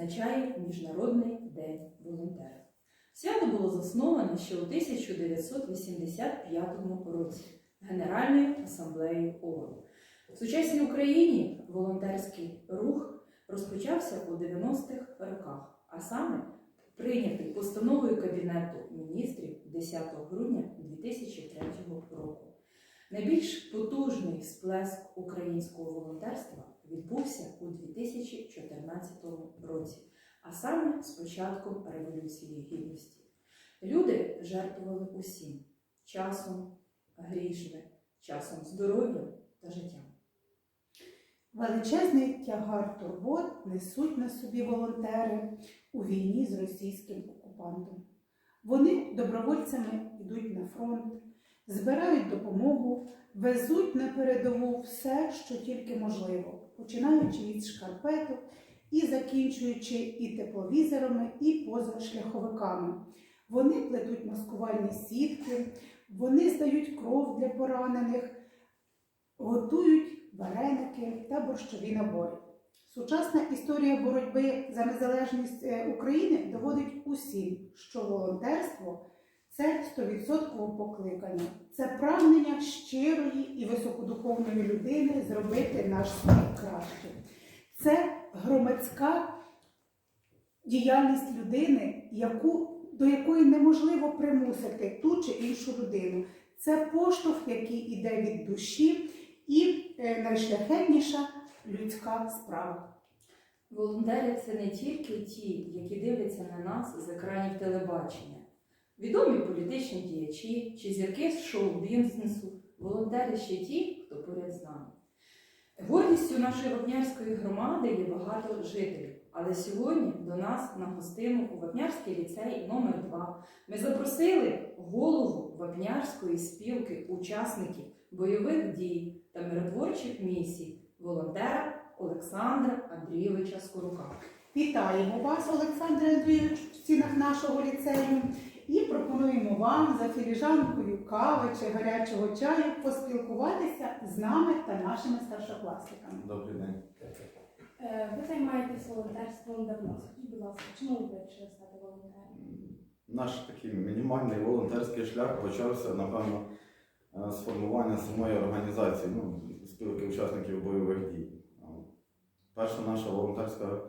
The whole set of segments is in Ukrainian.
відзначає Міжнародний день волонтера. Свято було засноване ще у 1985 році Генеральною асамблеєю ООН. В сучасній Україні волонтерський рух розпочався у 90-х роках, а саме прийнятий постановою Кабінету міністрів 10 грудня 2003 року. Найбільш потужний сплеск українського волонтерства відбувся у 2014 році, а саме з початком Революції Гідності. Люди жертвували усім часом, грішми, часом здоров'ям та життям. Величезний тягар турбот несуть на собі волонтери у війні з російським окупантом. Вони добровольцями йдуть на фронт, збирають допомогу, везуть на передову все, що тільки можливо, починаючи від шкарпеток і закінчуючи і тепловізорами, і позашляховиками. Вони плетуть маскувальні сітки, вони здають кров для поранених, готують вареники та борщові набори. Сучасна історія боротьби за незалежність е, України доводить усім, що волонтерство це 100% покликання, це прагнення щирої і високодуховної людини зробити наш світ кращим. Це громадська діяльність людини, яку, до якої неможливо примусити ту чи іншу людину. Це поштовх, який іде від душі, і е, найшляхетніша людська справа. Волонтери це не тільки ті, які дивляться на нас з екранів телебачення, відомі політичні діячі чи зірки з шоу-бізнесу. Волонтери ще ті, хто поряд з нами. Гордістю нашої вапнярської громади є багато жителів. Але сьогодні до нас на гостину у Вапнярський ліцей номер 2 ми запросили голову Вапнярської спілки учасників бойових дій та миротворчих місій волонтера Олександра Андрійовича Скорука. Вітаємо вас, Олександре Андрійович, в стінах нашого ліцею і пропонуємо вам за філіжанкою кави чи гарячого чаю поспілкуватися з нами та нашими старшокласниками. Добрий день. Е, Ви займаєтесь волонтерством давно. Скажіть, будь ласка, чому ви вирішили стати волонтером? Наш такий мінімальний волонтерський шлях почався, напевно, е, з формування самої організації, ну, спілки учасників бойових дій. Перша наша волонтерська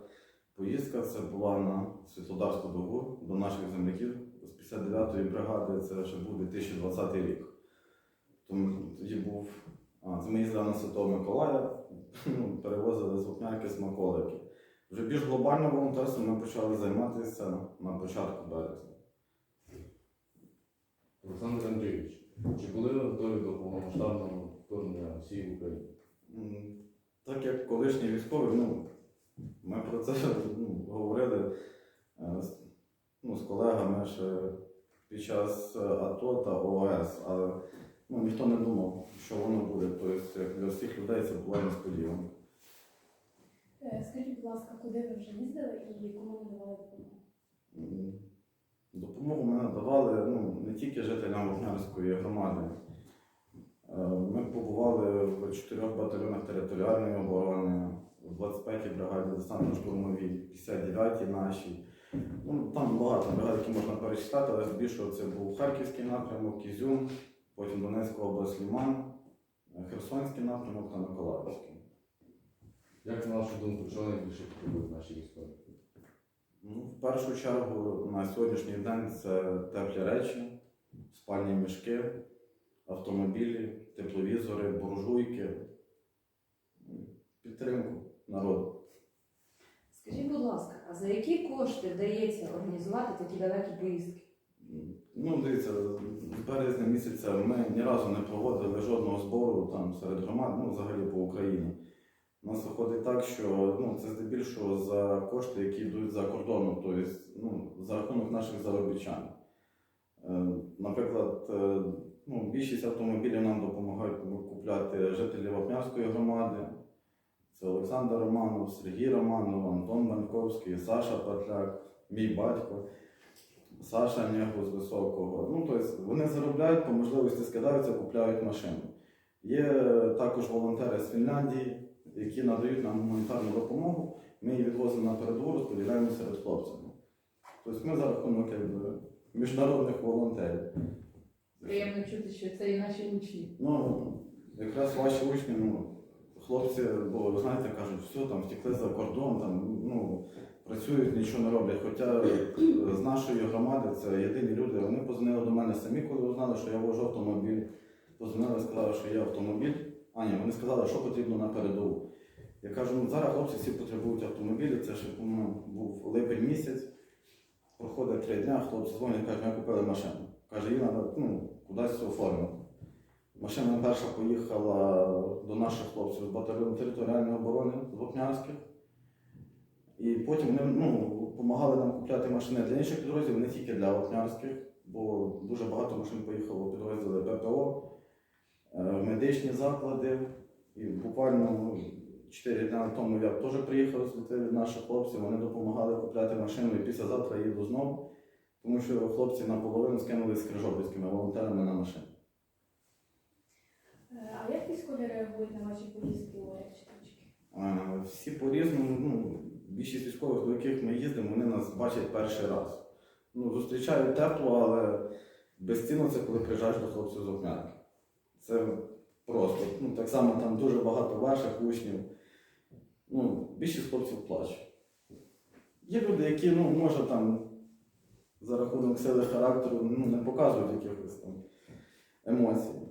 поїздка це була на Світлодарську дугу до наших земляків з 59-ї бригади, це ще був 2020 рік. Тому тоді був. А, це ми їздили на Святого Миколая, ну, перевозили з Вапнярки смаколики. Вже більш глобально волонтерством ми почали займатися на початку березня. Олександр Андрійович, чи були ви готові до повномасштабного вторгнення Росії в Україну? М, Так як колишній військовий, ну, ми про це ну, говорили е, ну, з колегами ще під час е, АТО та ООС, але ну, ніхто не думав, що воно буде. Тобто для всіх людей це була несподіванка. Е, Скажіть, будь ласка, куди ви вже їздили і кому надавали допомогу? Допомогу ми надавали ну, не тільки жителям Вогнярської громади. Е, Ми побували в чотирьох батальйонах територіальної оборони, в 25-й бригаді десантно-штурмовій, 59-й нашій. Ну, там багато бригад, які можна перечитати, але здебільшого це був Харківський напрямок, Ізюм, потім Донецька область Ліман, е, Херсонський напрямок та Миколаївський. Як на вашу думку, що найбільше потребують наші військові? Ну, в першу чергу на сьогоднішній день це теплі речі, спальні мішки, автомобілі, тепловізори, буржуйки, підтримку народу. Скажіть, будь ласка, а за які кошти вдається організувати такі далекі поїздки? Ну, дивіться, з березня місяця ми ні разу не проводили жодного збору там серед громад, ну взагалі по Україні. У нас виходить так, що ну, це здебільшого за кошти, які йдуть за кордоном, тобто ну, за рахунок наших заробітчан. Е, Наприклад, е, ну, більшість автомобілів нам допомагають купляти жителі Вапнярської громади. Це Олександр Романов, Сергій Романов, Антон Банковський, Саша Петляк, мій батько. Саша Нєгу з Високого. Ну, тобто вони заробляють, по можливості скидаються, купляють машину. Є також волонтери з Фінляндії, які надають нам гуманітарну допомогу. ми її відвозимо на передову, розподіляємо серед хлопців. Тобто ми за рахунок міжнародних волонтерів. Приємно чути, що це і наші учні. Ну, якраз ваші учні, ну, хлопці, бо ви знаєте, кажуть, все, там втекли за кордон, там, ну, працюють, нічого не роблять. Хоча з нашої громади це єдині люди, вони позвонили до мене самі, коли узнали, що я вожу автомобіль. Позвонили, сказали, що є автомобіль. А ні, вони сказали, що потрібно на передову. Я кажу, ну зараз хлопці всі потребують автомобілі, це ще ну, був липень місяць, проходить три дня, хлопці дзвонять, кажуть, ми купили машину. Каже, її треба ну, кудись оформити. Машина перша поїхала до наших хлопців з батальйону територіальної оборони з Вопнярських. І потім вони ну, допомагали нам купляти машини для інших підрозділів, не тільки для Вопнярських, бо дуже багато машин поїхало підрозділи ППО, е, медичні заклади. І буквально ну, 4 дні тому я теж приїхав звідти від наших хлопців, вони допомагали купляти машину і післязавтра їду знову, тому що хлопці наполовину скинули з крижопільськими волонтерами на машину. Е, А як військові реагують на ваші поїздки у? Е, Всі по-різному, ну, більшість військових, до яких ми їздимо, вони нас бачать перший раз. Ну, зустрічають тепло, але безцінно це коли приїжджаєш до хлопців з Окнянки. Це просто. Ну, так само там дуже багато ваших учнів. Ну, більшість хлопців плаче. Є люди, які, ну, може там за рахунок сили характеру ну, не показують якихось там емоцій.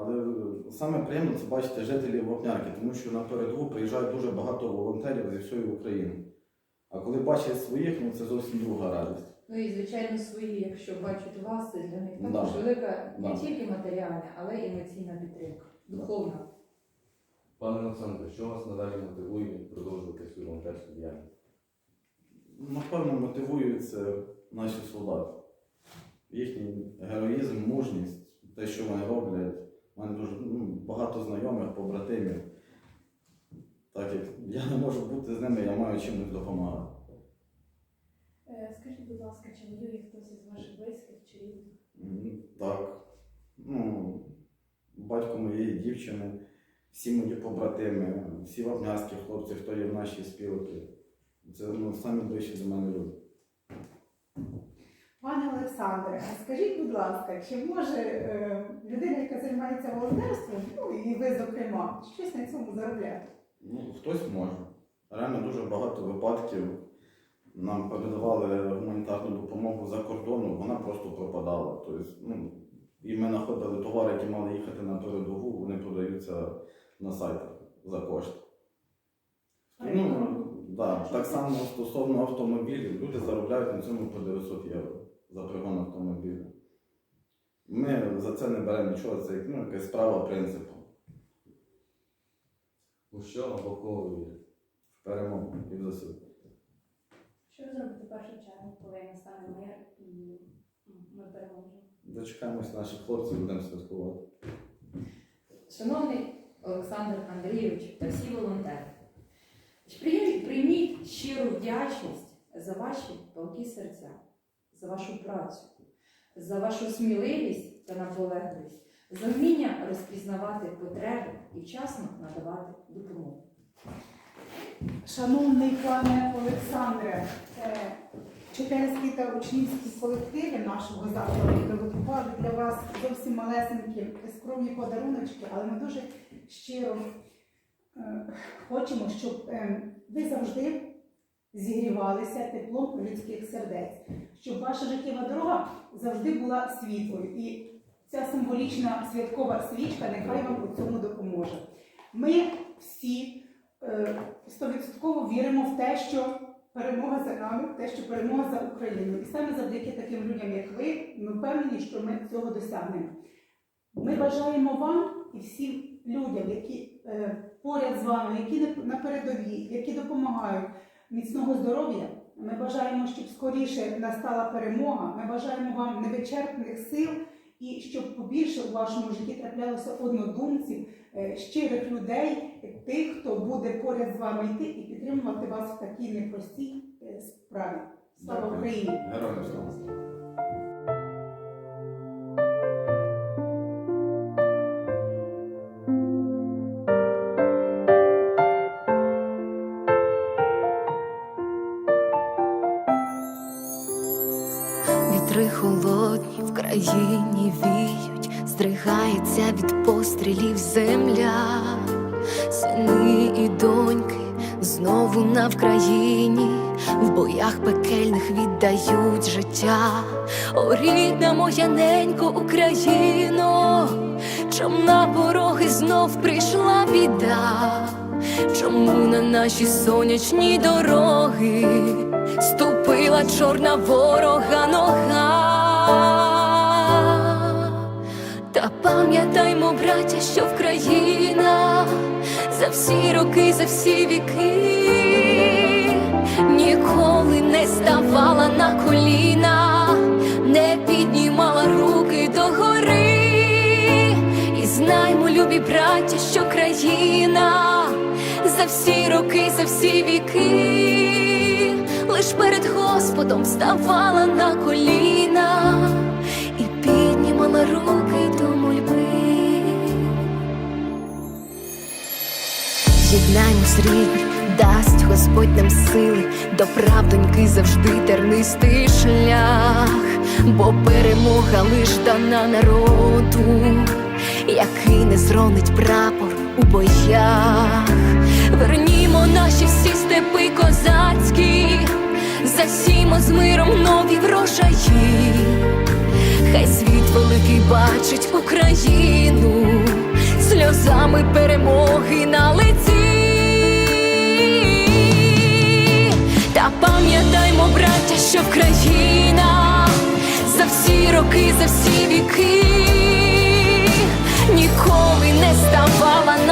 Але е, саме приємно це бачити жителів Вапнярки, тому що на передову приїжджають дуже багато волонтерів зі всієї України. А коли бачать своїх, ну це зовсім друга радість. Ну і звичайно свої, якщо бачать вас, це для них Да. також велика не Да. тільки матеріальна, але й емоційна підтримка, духовна. Пане Олександре, що вас надалі мотивує продовжувати свою волонтерську діяльність? Напевно, мотивують це наші солдати. Їхній героїзм, мужність, те, що вони роблять. У мене дуже ну, багато знайомих, побратимів. Так як я не можу бути з ними, я маю чимось допомагати. Е, Скажіть, будь ласка, чи воює хтось із ваших близьких чи рідних? Так. Ну, батько моєї дівчини, всі мої побратими, всі вапнярські хлопці, хто є в нашій спілці. Це ну, самі ближчі до мене люди. Пане Олександре, а скажіть, будь ласка, чи може е, людина, яка займається волонтерством, ну і ви, зокрема, щось на цьому заробляти? Ну, хтось може. Реально дуже багато випадків. Нам передавали гуманітарну допомогу за кордону, вона просто пропадала. Тобто, ну, і ми знаходили товари, які мали їхати на передову, вони продаються на сайтах за кошти. Ну, да, так само стосовно автомобілів, люди заробляють на цьому по 900 євро за пригон автомобіля. Ми за це не беремо нічого, це ну, якась справа принципу. У що або в кого ви? В перемогу і в ЗСУ. Що ви зробите в першу чергу, коли настане мир і ми переможемо? Дочекаємось наших хлопців, будемо святкувати. Шановний Олександр Андрійович та всі волонтери, прийміть- прийміть щиру вдячність за ваші палкі серця, за вашу працю, за вашу сміливість та наполегливість, за вміння розпізнавати потреби і вчасно надавати допомогу. Шановний пане Олександре, вчительські та учнівські колективи нашого закладу приготували для вас зовсім малесенькі скромні подаруночки, але ми дуже щиро е, хочемо, щоб е, ви завжди зігрівалися теплом людських сердець, щоб ваша життєва дорога завжди була світлою. І ця символічна святкова свічка нехай вам у цьому допоможе. Ми всі е, стовідсотково віримо в те, що перемога за нами, те, що перемога за Україною. І саме завдяки таким людям, як ви, ми впевнені, що ми цього досягнемо. Ми бажаємо вам і всім людям, які е, поряд з вами, які на передовій, які допомагають міцного здоров'я. Ми бажаємо, щоб скоріше настала перемога. Ми бажаємо вам невичерпних сил і щоб побільше у вашому житті траплялося однодумців, е, щирих людей, тих, хто буде поряд з вами йти і підтримувати вас в такій непростій е, справі. Слава Україні! Героям слава! Країні віють, здригається від пострілів земля, сини і доньки знову на Вкраїні, в боях пекельних віддають життя. О, рідна моя ненько Україно, чом на пороги знов прийшла біда, чому на наші сонячні дороги ступила чорна ворога нога. Та пам'ятаймо, браття, що Вкраїна за всі роки, за всі віки ніколи не ставала на коліна, не піднімала руки догори. І знаймо, любі браття, що країна за всі роки, за всі віки, лиш перед Господом ставала на коліна Єднаймось, рідні, дасть Господь нам сили, до правдоньки завжди тернистий шлях, бо перемога лиш дана народу, який не зронить прапор у боях. Вернімо наші всі степи козацькі, засімо з миром нові врожаї. Хай світ великий бачить Україну сльозами перемоги на лиці. Та пам'ятаймо, браття, що країна за всі роки, за всі віки ніколи не ставала на